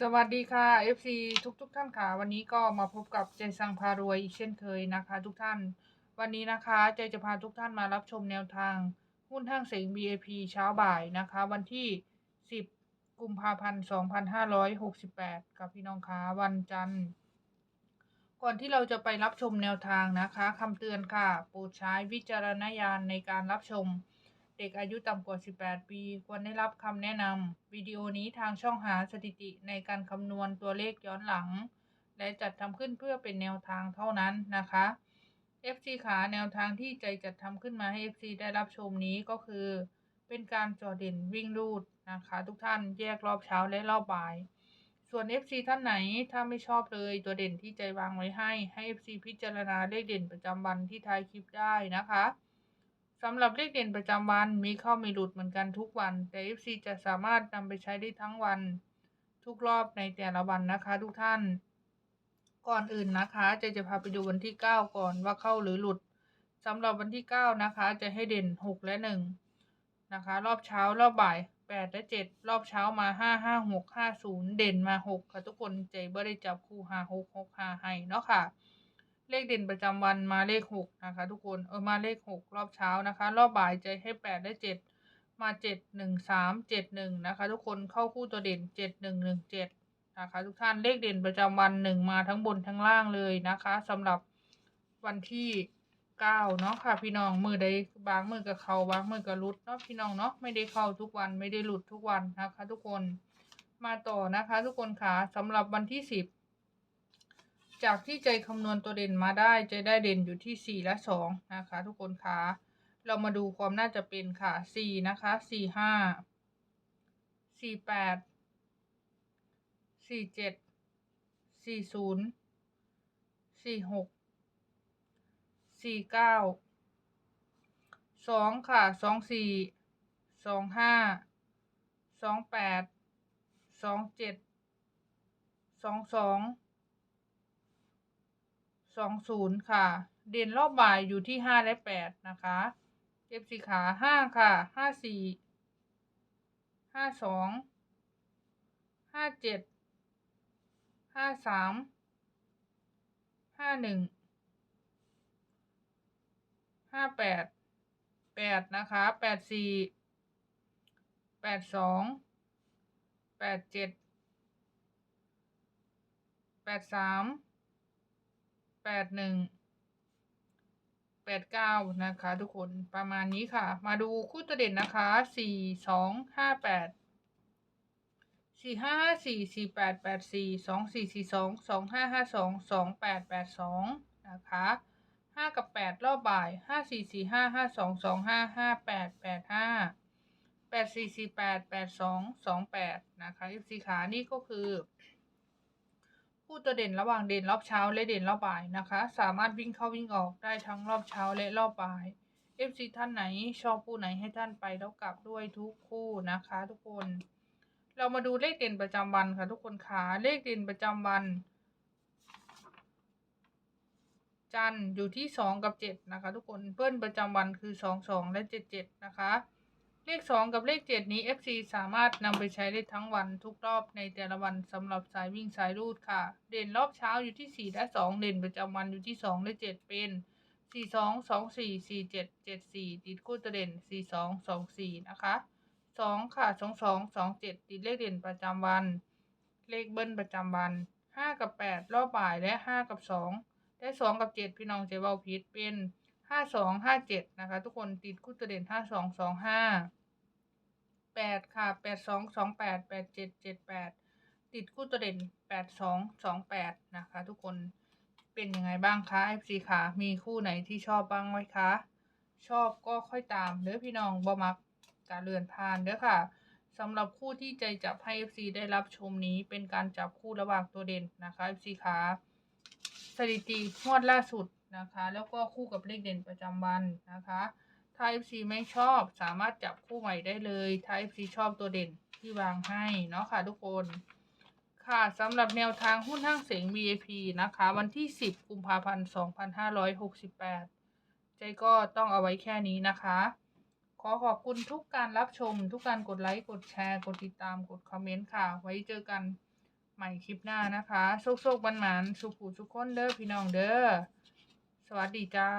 สวัสดีค่ะ FC ทุกทุกๆท่านค่ะ วันนี้ก็มาพบกับใจสังพารวยอีกเช่นเคยนะคะ ทุกท่าน วันนี้นะคะใจจะพาทุกท่านมารับชมแนวทาง หุ้นห้างเสง BAP เช้าบ่ายนะคะ วันที่ 10 กุมภาพันธ์2568กับพี่น้องคะวันจันทร์ ก่อนที่เราจะไปรับชมแนวทางนะคะคำเตือนค่ะ โปรดใช้วิจารณญาณในการรับชม ด็กอายุต่ำกว่า 18 ปี ควรได้รับคำแนะนำวิดีโอนี้ทางช่องหาสถิติในการคำนวณตัวเลขย้อนหลัง และจัดทำขึ้นเพื่อเป็นแนวทางเท่านั้นนะคะ FC ขาแนวทางที่ใจจัดทำขึ้นมาให้ FC ได้รับชมนี้ก็คือ เป็นการจอเด่นวิ่งรูดนะคะทุกท่านแยกรอบเช้าและรอบบ่าย ส่วน FC ท่านไหนถ้าไม่ชอบเลยตัวเด่นที่ใจวางไว้ให้ให้ FC พิจารณาเลขเด่นประจำวันที่ท้ายคลิปได้นะคะ สำหรับเลขเด่นประจำวันมีเข้ามีหลุดเหมือนกันทุกวัน แต่ FC จะสามารถนำไปใช้ได้ทั้งวัน ทุกรอบในแต่ละวันนะคะทุกท่าน ก่อนอื่นนะคะจะจะพาไปดูวันที่ 9 ก่อนว่าเข้าหรือหลุดสำหรับวันที่ 9 นะคะ จะให้เด่น 6 และ 1 นะคะ รอบเช้ารอบบ่าย 8 และ 7 รอบเช้ามา 5 5 6 5 0 เด่นมา 6 ค่ะทุกคนใจบ่ได้จับคู่5 6 6 5ให้เนาะค่ะ เลขเด่นประจำวันมาเลข6นะคะ ทุกคนเออมาเลข6รอบเช้านะคะ รอบบ่ายใจให้8และ7มา7 1 3 7 1นะคะ ทุกคนเข้าคู่ตัวเด่น7 1 1 7นะคะ ทุกท่านเลขเด่นประจำวัน1มาทั้งบนทั้งล่างเลยนะคะสำหรับวันที่9เนาะค่ะพี่น้องมือใดบางมือกับเขาบางมือกับรุดเนาะพี่น้องเนาะไม่ได้เข้าทุกวันไม่ได้หลุดทุกวันนะคะ ทุกคนมาต่อนะคะ ทุกคนค่ะสำหรับวันที่10 จากที่ใจคำนวณตัวเด่นมาได้ใจได้เด่นอยู่ที่ 4 และ 2 นะคะ ทุกคนคะเรามาดูความน่าจะเป็นค่ะ 4 นะคะ 4 5 4 8 4 7 4 0 4 6 4 9 2 ค่ะ 2 4 2 5 2 8 2 7 2 2 สองศูนย์ค่ะ เด่นรอบบ่ายอยู่ที่ห้าและแปดนะคะเอฟสีขาห้าค่ะห้าสี่ห้าสองห้าเจ็ดห้าสามห้าหนึ่งห้าแปดแปดนะคะแปดสี่แปดสองแปดเจ็ดแปดสาม แปดหนึ่งแปดเก้านะคะ ทุกคนประมาณนี้ค่ะ มาดูคู่ตัวเด่นนะคะสี่สองห้าแปดสี่ห้าสี่สี่แปดแปดสี่สองสี่สี่สองสองห้าห้าสองสองแปดแปดสองนะคะห้ากับแปดรอบบ่ายห้าสี่สี่ห้าห้าสองสองห้าห้าแปดแปดห้าแปดสี่สี่แปดแปดสองสองแปดนะคะสีขานี่ก็คือ คู่ตัวเด่นระหว่างเด่นรอบเช้าและเด่นรอบบ่ายนะคะ สามารถวิ่งเข้าวิ่งออกได้ทั้งรอบเช้าและรอบบ่าย FC ท่านไหนชอบคู่ไหนให้ท่านไปแล้วกลับด้วยทุกคู่นะคะ ทุกคน เรามาดูเลขเด่นประจำวันค่ะ ทุกคนขาเลขเด่นประจำวัน จันอยู่ที่สองกับเจ็ดนะคะ ทุกคนเบิ้ลประจำวันคือสองสองและเจ็ดเจ็ดนะคะ เลขสองกับเลขเจ็ดนี้ FC สามารถนำไปใช้ได้ทั้งวันทุกรอบในแต่ละวันสำหรับสายวิ่งสายรูดค่ะ เด่นรอบเช้าอยู่ที่สี่และสองเด่นประจำวันอยู่ที่สองและเจ็ดเป็นสี่สองสองสี่สี่เจ็ดเจ็ดสี่ติดคู่ตัวเด่นสี่สองสองสี่นะคะสองค่ะสองสองสองเจ็ดติดเลขเด่นประจำวัน เลขเบิ้ลประจำวันห้ากับแปดรอบบ่ายและห้ากับสองและสองกับเจ็ดพี่น้องเจะเบาพิษเป็น ห้าสองห้าเจ็ดนะคะ ทุกคนติดคู่ตัวเด่นห้าสองสองห้าแปดค่ะแปดสองสองแปดแปดเจ็ดเจ็ดแปดติดคู่ตัวเด่นแปดสองสองแปดนะคะ ทุกคนเป็นยังไงบ้างคะ FC ค่ะมีคู่ไหนที่ชอบบ้างไหมคะ ชอบก็ค่อยตามเด้อพี่น้องบ่มักการเลื่อนผ่านเด้อค่ะสำหรับคู่ที่ใจจับให้ FC ได้รับชมนี้เป็นการจับคู่ระหว่างตัวเด่นนะคะ FC ค่ะ สถิติงวดล่าสุดนะคะ แล้วก็คู่กับเลขเด่นประจำวันนะคะถ้า FC ไม่ชอบสามารถจับคู่ใหม่ได้เลยถ้า FC ชอบตัวเด่นที่วางให้เนาะค่ะทุกคน ค่ะสำหรับแนวทางหุ้นห้างเสียง VIP นะคะ วันที่ 10 กุมภาพันธ์ 2568 ใจก็ต้องเอาไว้แค่นี้นะคะ ขอขอบคุณทุกการรับชม ทุกการกดไลค์ กดแชร์ กดติดตาม กดคอมเมนต์ค่ะ ไว้เจอกัน ใหม่คลิปหน้านะคะโชคโชคบันหมันสุขูสุขคนเด้อพี่น้องเด้อสวัสดีจ้า